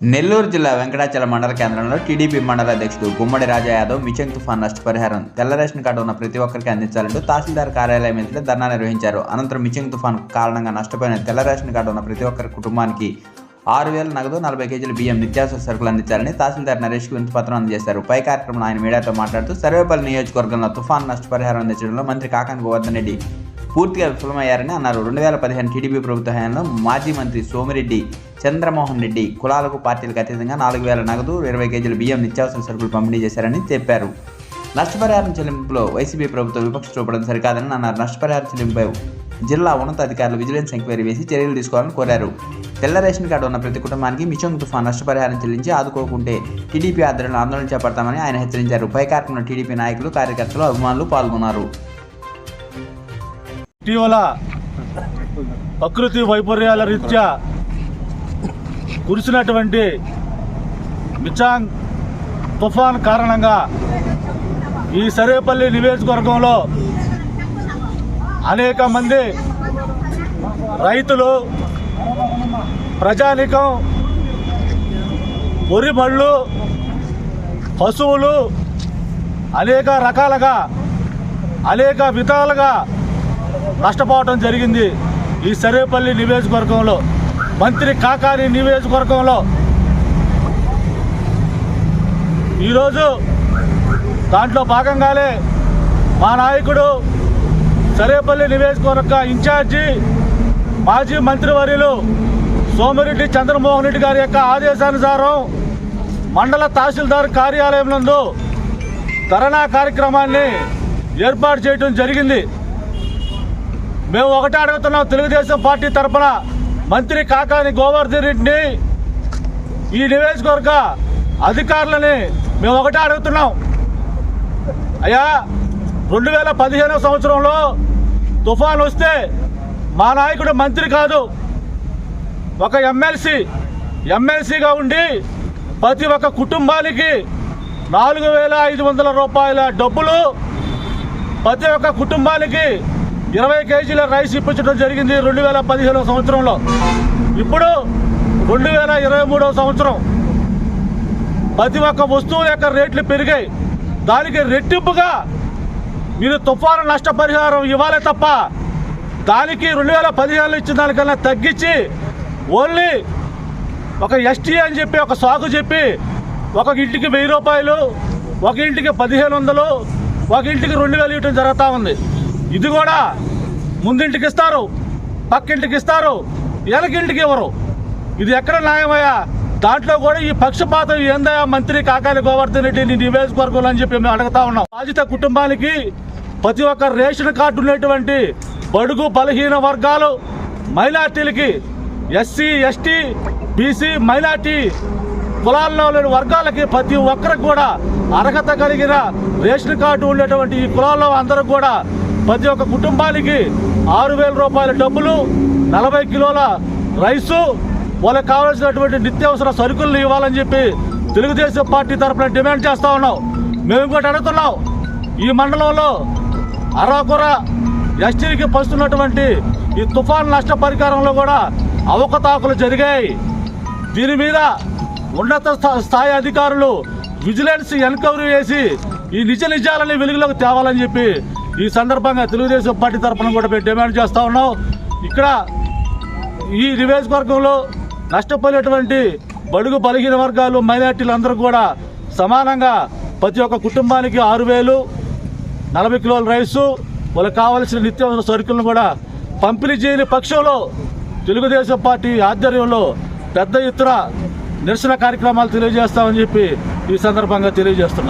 నెల్లూరు జిల్లా వెంకటాచల మండల కేంద్రంలో టీడీపీ మండల అధ్యక్షుడు గుమ్మడి రాజా యాదవ్ మిచెంగ్ తుఫాన్ నష్టపరిహారం తెల్ల రేషన్ కార్డు ఉన్న ప్రతి ఒక్కరికి అందించాలంటూ తహసీల్దార్ కార్యాలయం ఎదుట ధర్నా నిర్వహించారు. అనంతరం మిచింగ్ తుఫాన్ కారణంగా నష్టపోయిన తెల్ల రేషన్ కార్డు ఉన్న ప్రతి ఒక్కరి కుటుంబానికి ఆరు వేల నగదు నలభై కేజీల బియ్యం నిత్యావసర సరుకులు అందించాలని తహసీల్దార్ నరేష్కు వినతి పత్రం అందజేశారు. పై కార్యక్రమంలో ఆయన మీడియాతో మాట్లాడుతూ సర్వేపల్లి నియోజకవర్గంలో తుఫాన్ నష్టపరిహారం అందించడంలో మంత్రి కాకాని గోవర్ధన్ రెడ్డి పూర్తిగా విఫలమయ్యారని అన్నారు. రెండు వేల పదిహేను టీడీపీ ప్రభుత్వ హయాంలో మాజీ మంత్రి సోమిరెడ్డి చంద్రమోహన్ రెడ్డి కులాలకు పార్టీలకు అతీతంగా నాలుగు వేల నగదు ఇరవై కేజీల బియ్యం నిత్యావసర సరుకులు పంపిణీ చేశారని చెప్పారు. నష్టపరిహారం చెల్లింపులో వైసీపీ ప్రభుత్వం విపక్ష చూపడం సరికాదని అన్నారు. నష్టపరిహారం చెల్లింపు జిల్లా ఉన్నతాధికారులు విజిలెన్స్ ఎంక్వైరీ వేసి చర్యలు తీసుకోవాలని కోరారు. తెల్ల రేషన్ కార్డు ఉన్న ప్రతి కుటుంబానికి మిషన్ తుఫాన్ నష్టపరిహారం చెల్లించి ఆదుకోకుంటే టీడీపీ ఆధ్వర్యంలో ఆందోళన చేపడతామని ఆయన హెచ్చరించారు. పై కార్యక్రమంలో టీడీపీ నాయకులు కార్యకర్తలు అభిమానులు పాల్గొన్నారు. ఇటీవల ప్రకృతి వైపర్యాల రీత్యా కురిసినటువంటి మిచాంగ్ తుఫాన్ కారణంగా ఈ సరేపల్లి నియోజకవర్గంలో అనేక మంది రైతులు ప్రజానికం వరి మళ్ళు పశువులు అనేక రకాలుగా అనేక విధాలుగా నష్టపోవడం జరిగింది ఈ సరేపల్లి నియోజకవర్గంలో. మంత్రి కాకాని నియోజకవర్గంలో. ఈరోజు దాంట్లో భాగంగానే మా నాయకుడు సరేపల్లి నియోజకవర్గ ఇన్ఛార్జి మాజీ మంత్రివర్యులు సోమిరెడ్డి చంద్రమోహన్ రెడ్డి గారి యొక్క ఆదేశానుసారం మండల తహసీల్దార్ కార్యాలయం నందు ధరణా కార్యక్రమాన్ని ఏర్పాటు చేయడం జరిగింది. మేము ఒకటే అడుగుతున్నాం తెలుగుదేశం పార్టీ తరఫున మంత్రి కాకాని గోవర్ధన్ రెడ్డిని ఈ నియోజకవర్గ అధికారులని మేము ఒకటే అడుగుతున్నాం. అయ్యా రెండు వేల పదిహేనవ సంవత్సరంలో తుఫాన్ వస్తే మా నాయకుడు మంత్రి కాదు. ఒక ఎమ్మెల్సీ ఎమ్మెల్సీగా ఉండి ప్రతి ఒక్క కుటుంబానికి నాలుగు వేల ఐదు వందల రూపాయల డబ్బులు ప్రతి ఒక్క కుటుంబానికి ఇరవై కేజీల రైస్ ఇప్పించడం జరిగింది రెండు వేల పదిహేనవ సంవత్సరంలో. ఇప్పుడు రెండు వేల ఇరవై మూడవ సంవత్సరం. ప్రతి ఒక్క వస్తువు యొక్క రేట్లు పెరిగాయి. దానికి రెట్టింపుగా మీరు తుఫాను నష్టపరిహారం ఇవ్వాలి తప్ప దానికి రెండు వేల పదిహేనులో ఇచ్చిన దానికన్నా తగ్గించి ఓన్లీ ఒక ఎస్టీ అని చెప్పి ఒక సాగు చెప్పి ఒక ఇంటికి వెయ్యి రూపాయలు ఒక ఇంటికి పదిహేను వందలు ఒక ఇంటికి రెండు వేలు ఇవ్వడం జరుగుతూ ఉంది. ఇది కూడా ముందింటికి ఇస్తారు పక్కింటికి ఇస్తారు వెనకింటికి ఇవ్వరు ఇది ఎక్కడ న్యాయమయ్యా? దాంట్లో కూడా ఈ పక్షపాతం ఏందయ్యా మంత్రి కాకాలి గోవర్ధన్ రెడ్డి నీ నియోజకవర్గంలో అని చెప్పి మేము అడుగుతా ఉన్నాం. బాధిత కుటుంబానికి ప్రతి ఒక్క రేషన్ కార్డు ఉన్నటువంటి బడుగు బలహీన వర్గాలు మైనార్టీలకి ఎస్సీ ఎస్టీ బీసీ మైనార్టీ కులాల్లో లేని వర్గాలకి ప్రతి ఒక్కరికి కూడా అర్హత కలిగిన రేషన్ కార్డు ఉండేటువంటి ఈ కులాల్లో అందరూ కూడా ప్రతి ఒక్క కుటుంబానికి ఆరు వేల రూపాయల డబ్బులు నలభై కిలోల రైసు వాళ్ళకి కావాల్సినటువంటి నిత్యావసర సరుకులను ఇవ్వాలని చెప్పి తెలుగుదేశం పార్టీ తరఫున డిమాండ్ చేస్తూ ఉన్నాం. మేము ఇంకోటి అడుగుతున్నాం. ఈ మండలంలో అరాకుర ఎస్టీకి పస్తున్నటువంటి ఈ తుఫాన్ నష్ట పరిహారంలో కూడా అవకతాకులు జరిగాయి. దీని మీద ఉన్నత స్థా- స్థాయి అధికారులు విజిలెన్స్ ఎన్క్వైరీ చేసి ఈ నిజ నిజాలని వెలుగులోకి తేవాలని చెప్పి ఈ సందర్భంగా తెలుగుదేశం పార్టీ తరఫున కూడా మేము డిమాండ్ చేస్తా ఉన్నాం. ఇక్కడ ఈ నియోజకవర్గంలో నష్టపోయినటువంటి బడుగు బలహీన వర్గాలు మైనార్టీలు అందరూ కూడా సమానంగా ప్రతి ఒక్క కుటుంబానికి ఆరు వేలు నలభై కిలోల రైసు వాళ్ళకి కావాల్సిన నిత్యావసర సరుకులను కూడా పంపిణీ చేయని పక్షంలో తెలుగుదేశం పార్టీ ఆధ్వర్యంలో పెద్ద ఎత్తున నిరసన కార్యక్రమాలు తెలియజేస్తామని చెప్పి ఈ సందర్భంగా తెలియజేస్తున్నాం.